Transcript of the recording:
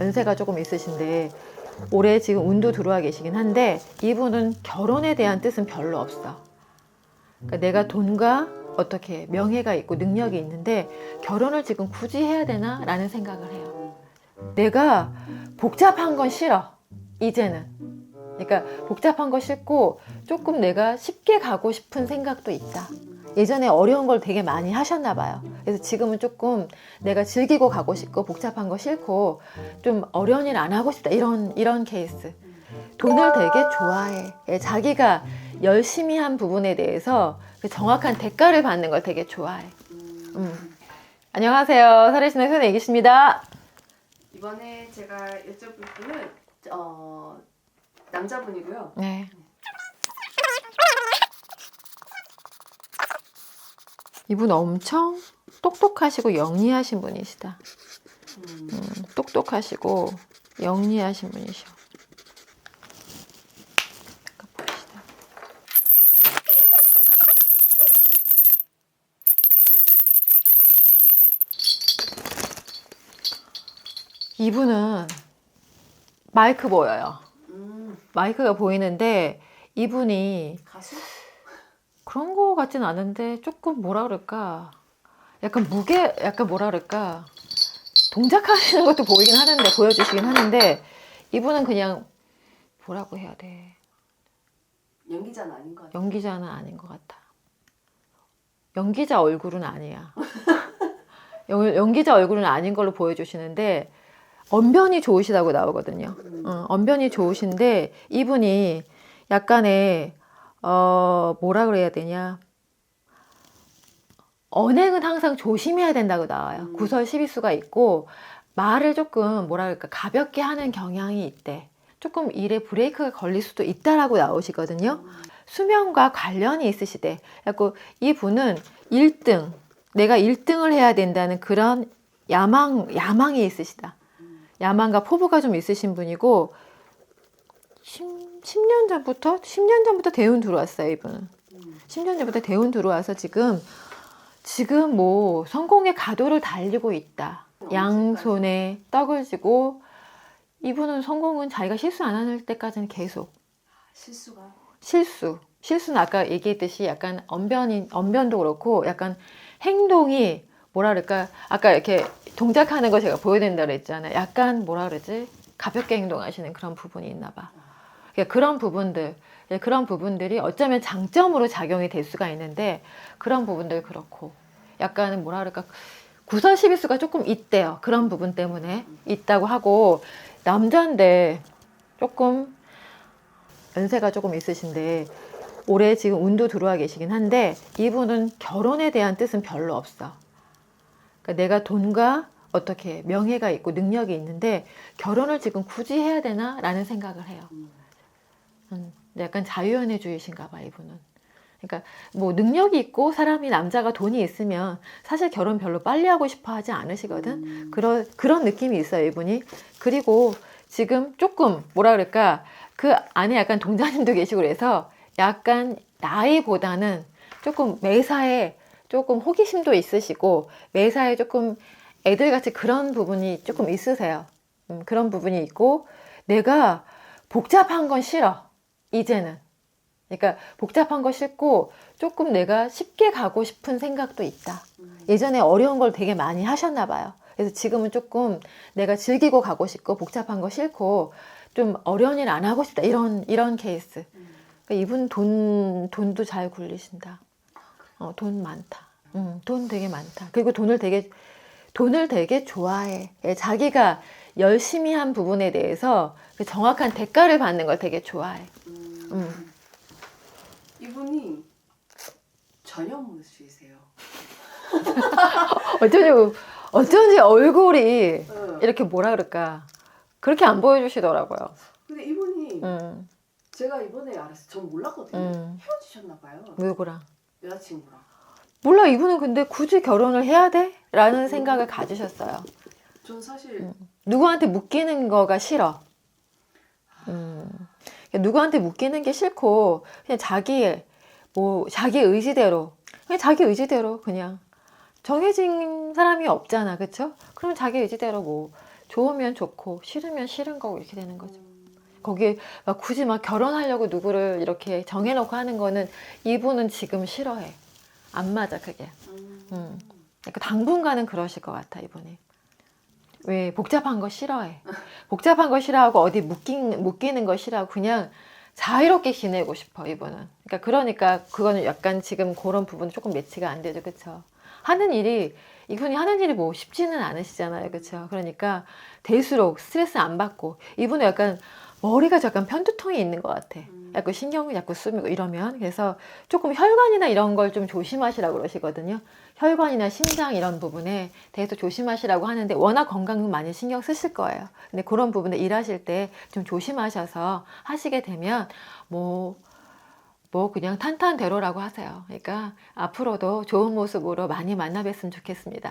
연세가 조금 있으신데 올해 지금 운도 들어와 계시긴 한데 이분은 결혼에 대한 뜻은 별로 없어. 그러니까 내가 돈과 어떻게 명예가 있고 능력이 있는데 결혼을 지금 굳이 해야 되나 라는 생각을 해요. 내가 복잡한 건 싫어. 이제는. 그러니까 복잡한 거 싫고 조금 내가 쉽게 가고 싶은 생각도 있다. 예전에 어려운 걸 되게 많이 하셨나 봐요. 그래서 지금은 조금 내가 즐기고 가고 싶고 복잡한 거 싫고 좀 어려운 일 안 하고 싶다. 이런 이런 케이스. 돈을 되게 좋아해. 예, 자기가 열심히 한 부분에 대해서 그 정확한 대가를 받는 걸 되게 좋아해. 음. 안녕하세요. 살해신의 손애기십니다. 이번에 제가 여쭤볼 분은 어, 남자분이고요. 네. 이분 엄청 똑똑하시고 영리하신 분이시다. 음, 음, 똑똑하시고 영리하신 분이셔. 잠깐 봅시다. 이분은 마이크 보여요. 음, 마이크가 보이는데 이분이 가수? 그런 거 같진 않은데 조금 뭐라 그럴까? 약간 무게 약간 뭐라 그럴까? 동작하시는 것도 보이긴 하는데 보여주시긴 하는데 이분은 그냥 뭐라고 해야 돼? 연기자는 아닌 것 같아요. 연기자는 아닌 것 같아. 연기자 얼굴은 아니야. 연, 연기자 얼굴은 아닌 걸로 보여주시는데 언변이 좋으시다고 나오거든요 음, 어, 언변이 좋으신데 이분이 약간의 어 뭐라 그래야 되냐 언행은 항상 조심해야 된다고 나와요. 음. 구설 시비수가 있고 말을 조금 뭐라 그럴까 가볍게 하는 경향이 있대. 조금 일에 브레이크가 걸릴 수도 있다라고 나오시거든요. 음, 수명과 관련이 있으시대. 그래서 이 분은 1등, 내가 1등을 해야 된다는 그런 야망, 야망이 있으시다. 음, 야망과 포부가 좀 있으신 분이고 10, 년 전부터 10년 전부터 대운 들어왔어요 이분은. 음, 10년 전부터 대운 들어와서 지금 지금 뭐 성공의 가도를 달리고 있다. 양손에 떡을 쥐고 이분은 성공은 자기가 실수 안 하는 때까지는 계속. 실수가? 실수. 실수는 아까 얘기했듯이 약간 언변이 언변도 그렇고 약간 행동이 뭐라 그럴까? 아까 이렇게 동작하는 거 제가 보여드린다 그랬잖아요. 약간 뭐라 그러지? 가볍게 행동하시는 그런 부분이 있나 봐. 그러니까 그런 부분들 예, 그런 부분들이 어쩌면 장점으로 작용이 될 수가 있는데 그런 부분들 그렇고 약간은 뭐라 그럴까? 구설 시비수가 조금 있대요. 그런 부분 때문에 있다고 하고 남자인데 조금 연세가 조금 있으신데 올해 지금 운도 들어와 계시긴 한데 이분은 결혼에 대한 뜻은 별로 없어. 그러니까 내가 돈과 어떻게 명예가 있고 능력이 있는데 결혼을 지금 굳이 해야 되나 라는 생각을 해요. 음, 음, 약간 자유연애주의신가 봐 이분은. 그러니까 뭐 능력이 있고 사람이 남자가 돈이 있으면 사실 결혼 별로 빨리 하고 싶어 하지 않으시거든. 음, 그런 그런 느낌이 있어요 이분이 그리고 지금 조금 뭐라 그럴까 그 안에 약간 동자님도 계시고 그래서 약간 나이보다는 조금 매사에 조금 호기심도 있으시고 매사에 조금 애들같이 그런 부분이 조금 있으세요 음, 그런 부분이 있고 내가 복잡한 건 싫어 이제는 그러니까 복잡한 거 싫고 조금 내가 쉽게 가고 싶은 생각도 있다 음, 예전에 어려운 걸 되게 많이 하셨나 봐요. 그래서 지금은 조금 내가 즐기고 가고 싶고 복잡한 거 싫고 좀 어려운 일 안 하고 싶다 이런 이런 케이스. 음. 그러니까 이분 돈 돈도 잘 굴리신다. 어, 돈 많다. 음, 돈 되게 많다. 그리고 돈을 되게 돈을 되게 좋아해. 예, 자기가 열심히 한 부분에 대해서 그 정확한 대가를 받는 걸 되게 좋아해. 음. 음. 이분이 전현무씨세요. 어쩐지 어쩐지 얼굴이 어. 이렇게 뭐라 그럴까 그렇게 안 보여주시더라고요. 근데 이분이 음, 제가 이번에 알았어요. 전 몰랐거든요. 음. 헤어지셨나 봐요. 누구랑? 여자친구랑. 몰라 이분은 근데 굳이 결혼을 해야 돼? 라는 생각을 가지셨어요. 전 사실 음. 누구한테 묶이는 거가 싫어. 음. 그러니까 누구한테 묶이는 게 싫고 그냥 자기 뭐 자기 의지대로 그냥 자기 의지대로 그냥 정해진 사람이 없잖아, 그렇죠? 그럼 자기 의지대로 뭐 좋으면 좋고 싫으면 싫은 거고 이렇게 되는 거죠. 음, 거기에 막 굳이 막 결혼하려고 누구를 이렇게 정해놓고 하는 거는 이분은 지금 싫어해. 안 맞아 그게. 음. 음. 당분간은 그러실 것 같아 이분이. 왜 복잡한 거 싫어해. 복잡한 거 싫어하고 어디 묶인, 묶이는 거 싫어하고 그냥 자유롭게 지내고 싶어 이분은. 그러니까 그러니까 그거는 약간 지금 그런 부분은 조금 매치가 안 되죠, 그렇죠? 하는 일이 이분이 하는 일이 뭐 쉽지는 않으시잖아요, 그렇죠? 그러니까 될수록 스트레스 안 받고 이분은 약간 머리가 약간 편두통이 있는 것 같아. 음. 약간 신경을 자꾸 쓰고 이러면 그래서 조금 혈관이나 이런 걸 좀 조심하시라고 그러시거든요. 혈관이나 심장 이런 부분에 대해서 조심하시라고 하는데 워낙 건강 많이 신경 쓰실 거예요. 근데 그런 부분에 일하실 때 좀 조심하셔서 하시게 되면 뭐, 뭐 그냥 탄탄대로라고 하세요. 그러니까 앞으로도 좋은 모습으로 많이 만나 뵀으면 좋겠습니다.